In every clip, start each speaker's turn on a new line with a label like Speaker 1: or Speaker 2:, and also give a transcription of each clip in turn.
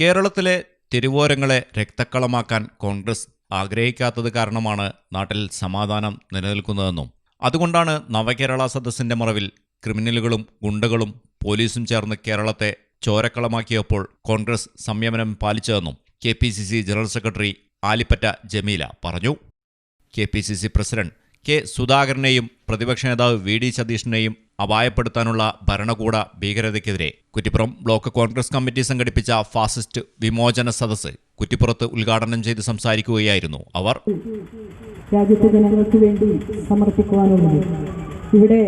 Speaker 1: കേരളത്തിലെ തെരുവോരങ്ങളെ രക്തക്കളമാക്കാൻ കോൺഗ്രസ് ആഗ്രഹിക്കാത്തത് കാരണമാണ് നാട്ടിൽ സമാധാനം നിലനിൽക്കുന്നതെന്നും അതുകൊണ്ടാണ് നവകേരള സദസ്സിന്റെ മറവിൽ ക്രിമിനലുകളും ഗുണ്ടകളും പോലീസും ചേർന്ന് കേരളത്തെ ചോരക്കളമാക്കിയപ്പോൾ കോൺഗ്രസ് സംയമനം പാലിച്ചതെന്നും K general secretary Alipatta Jameela പറഞ്ഞു. കെ പ്രസിഡന്റ് കെ സുധാകരനെയും പ്രതിപക്ഷ നേതാവ് വി ഡി സതീഷിനെയും അപായപ്പെടുത്താനുള്ള ഭരണകൂട ഭീകരതയ്ക്കെതിരെ. കുറ്റിപ്പുറം ബ്ലോക്ക് കോൺഗ്രസ് കമ്മിറ്റി സംഘടിപ്പിച്ച ഫാസിസ്റ്റ് വിമോചന സദസ്സ് കുറ്റിപ്പുറത്ത് ഉദ്ഘാടനം ചെയ്ത് സംസാരിക്കുകയായിരുന്നു അവർ.
Speaker 2: രാജ്യത്തെ ജനങ്ങൾക്ക് വേണ്ടി സമർപ്പിക്കുവാനുള്ളത്. ഇവിടെ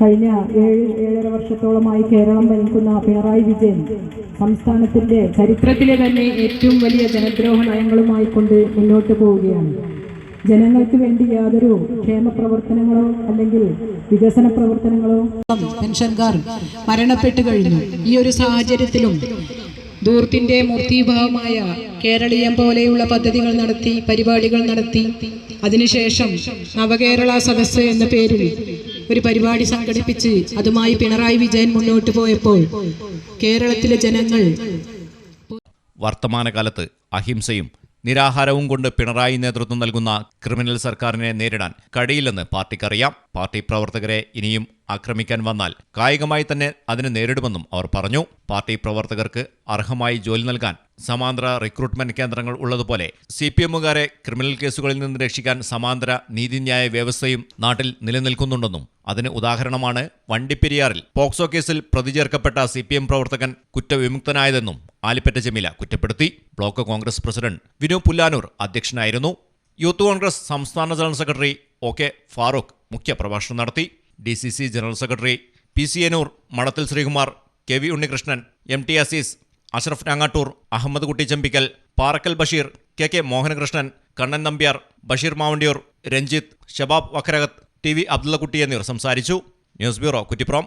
Speaker 2: കഴിഞ്ഞ ഏഴ് ഏഴര വർഷത്തോളമായി കേരളം ഭരിക്കുന്ന പിണറായി വിജയൻ സംസ്ഥാനത്തിന്റെ ചരിത്രത്തിലെ തന്നെ ഏറ്റവും വലിയ ജനദ്രോഹ നയങ്ങളുമായി കൊണ്ട് മുന്നോട്ട് പോവുകയാണ്. ജനങ്ങൾക്ക് വേണ്ടി യാതൊരു ക്ഷേമ പ്രവർത്തനങ്ങളോ അല്ലെങ്കിൽ വികസന പ്രവർത്തനങ്ങളോ പെൻഷൻകാർ മരണപ്പെട്ടു കഴിഞ്ഞു. ഈ ഒരു സാഹചര്യത്തിലും ദൂർത്തിന്റെ മൂർത്തിഭാവമായ കേരളീയം പോലെയുള്ള പദ്ധതികൾ നടത്തി പരിപാടികൾ നടത്തി. അതിനുശേഷം നവകേരള സദസ്സ് എന്ന പേരിൽ ഒരു പരിപാടി സംഘടിപ്പിച്ച് അതുമായി പിണറായി വിജയൻ മുന്നോട്ട് പോയപ്പോൾ കേരളത്തിലെ ജനങ്ങൾ
Speaker 1: വർത്തമാനകാലത്ത് അഹിംസയും നിരാഹാരവും കൊണ്ട് പിണറായി നേതൃത്വം നൽകുന്ന ക്രിമിനൽ സർക്കാരിനെ നേരിടാൻ കഴിയില്ലെന്ന് പാർട്ടിക്കറിയാം. പാർട്ടി പ്രവർത്തകരെ ഇനിയും ആക്രമിക്കാൻ വന്നാൽ കായികമായി തന്നെ അതിനെ നേരിടുമെന്നും അവർ പറഞ്ഞു. പാർട്ടി പ്രവർത്തകർക്ക് അർഹമായി ജോലി നൽകാൻ സമാന്തര റിക്രൂട്ട്മെന്റ് കേന്ദ്രങ്ങൾ ഉള്ളതുപോലെ സി പി എമ്മുകാരെ ക്രിമിനൽ കേസുകളിൽ നിന്ന് രക്ഷിക്കാൻ സമാന്തര നീതിന്യായ വ്യവസ്ഥയും നാട്ടിൽ നിലനിൽക്കുന്നുണ്ടെന്നും അതിന് ഉദാഹരണമാണ് വണ്ടിപ്പെരിയാറിൽ പോക്സോ കേസിൽ പ്രതി ചേർക്കപ്പെട്ട സി പി എം പ്രവർത്തകൻ കുറ്റവിമുക്തനായതെന്നും ആലിപ്പറ്റ ജമീല കുറ്റപ്പെടുത്തി. ബ്ലോക്ക് കോൺഗ്രസ് പ്രസിഡന്റ് വിനു പുല്ലാനൂർ അധ്യക്ഷനായിരുന്നു. യൂത്ത് കോൺഗ്രസ് സംസ്ഥാന general secretary O K Farooq മുഖ്യപ്രഭാഷണം നടത്തി. D C C general secretary P C Enur Madathil Sreekumar K V Unnikrishnan M T Azeez Ashraf Nangattur Ahammed Kutty Chembikkal Parakkal Basheer K K Mohanakrishnan Kannan Nambiar Basheer Mavandiyur Ranjith Shabab Vakharakath T V Abdullakutty എന്നിവർ സംസാരിച്ചു. News bureau Kuttippuram.